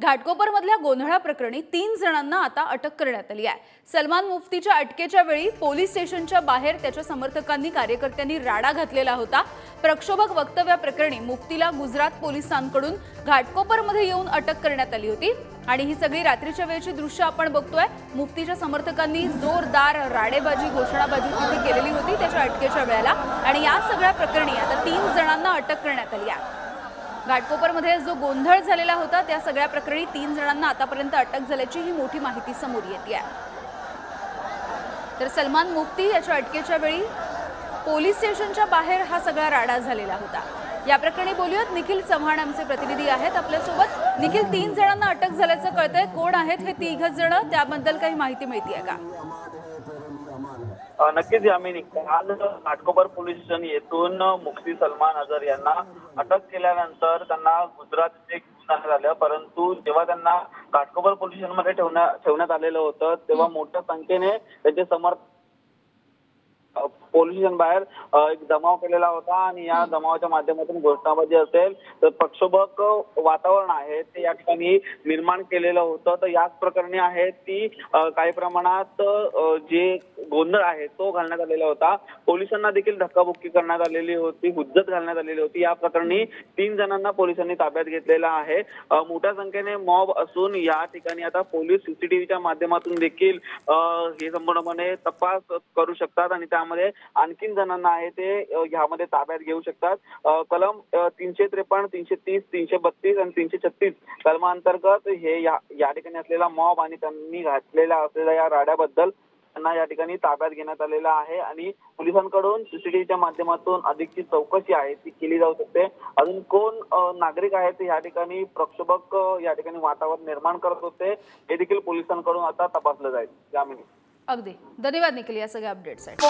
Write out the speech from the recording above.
घाटकोपरमधल्या गोंधळा प्रकरणी तीन जणांना आता अटक करण्यात आली आहे. सलमान मुफ्तीच्या अटकेच्या वेळी पोलीस स्टेशनच्या बाहेर त्याच्या समर्थकांनी कार्यकर्त्यांनी राडा घातलेला होता. प्रक्षोभक वक्तव्याप्रकरणी मुफ्तीला गुजरात पोलिसांकडून घाटकोपरमध्ये येऊन अटक करण्यात आली होती. आणि ही सगळी रात्रीच्या वेळची दृश्य आपण बघतोय. मुफ्तीच्या समर्थकांनी जोरदार राडेबाजी घोषणाबाजी तिथे केलेली होती त्याच्या अटकेच्या वेळेला. आणि या सगळ्या प्रकरणी आता तीन जणांना अटक करण्यात आली आहे. घाटकोपरमध्ये जो गोंधळ झालेला होता त्या सगळ्या प्रकरणी तीन जणांना आतापर्यंत अटक झाल्याची ही मोठी माहिती समोर येते आहे. तर सलमान मुफ्ती याच्या अटकेच्या वेळी पोलीस स्टेशनच्या बाहेर हा सगळा राडा झालेला होता. या प्रकरणी बोलूयात निखिल चव्हाण आमचे प्रतिनिधी आहेत. आपल्यासोबत निखिल तीन जणांना अटक झाल्याचं कळतंय. कोण आहेत हे तिघ जण त्याबद्दल काही माहिती मिळतीये का? नक्कीच यामिनी काल घाटकोपर पोलीस स्टेशन येथून मुक्ती सलमान अझर यांना अटक केल्यानंतर त्यांना गुजरात झालं. परंतु जेव्हा त्यांना घाटकोपर पोलीस स्टेशनमध्ये ठेवण्या ठेवण्यात आलेलं होतं तेव्हा मोठ्या संख्येने त्यांचे समर्थ पोलीस स्टेशन बाहेर एक जमाव केलेला होता आणि या जमावाच्या माध्यमातून घोषणाबाजी असेल तर प्रक्षोभक वातावरण आहे ते या ठिकाणी निर्माण केलेलं होतं. तर याच प्रकरणी आहे ती काही प्रमाणात जे गोंधळ आहे तो घालण्यात आलेला होता. पोलिसांना देखील धक्काबुक्की करण्यात आलेली होती हुज्जत घालण्यात आलेली होती. या प्रकरणी तीन जणांना पोलिसांनी ताब्यात घेतलेला आहे. मोठ्या संख्येने मॉब असून या ठिकाणी आता पोलीस सीसीटीव्हीच्या माध्यमातून देखील हे संपूर्णपणे तपास करू शकतात आणि त्यामध्ये आणखीन जणांना आहे ते यामध्ये ह्यामध्ये ताब्यात घेऊ शकतात. कलम तीनशे त्रेपन्न तीनशे तीस तीनशे बत्तीस आणि तीनशे छत्तीस कलमांतर्गत हे या ठिकाणी असलेला मॉब आणि त्यांनी घातलेल्या असलेल्या या राड्याबद्दल त्यांना या ठिकाणी ताब्यात घेण्यात आलेला आहे. आणि पोलिसांकडून सीसीटीव्हीच्या माध्यमातून अधिकची चौकशी आहे ती केली जाऊ शकते. अजून कोण नागरिक आहेत या ठिकाणी प्रक्षोभक या ठिकाणी वातावरण निर्माण करत होते हे देखील पोलिसांकडून आता तपासलं जाईल. यामिनी अगदी. धन्यवाद निखिल या सगळ्या अपडेटसाठी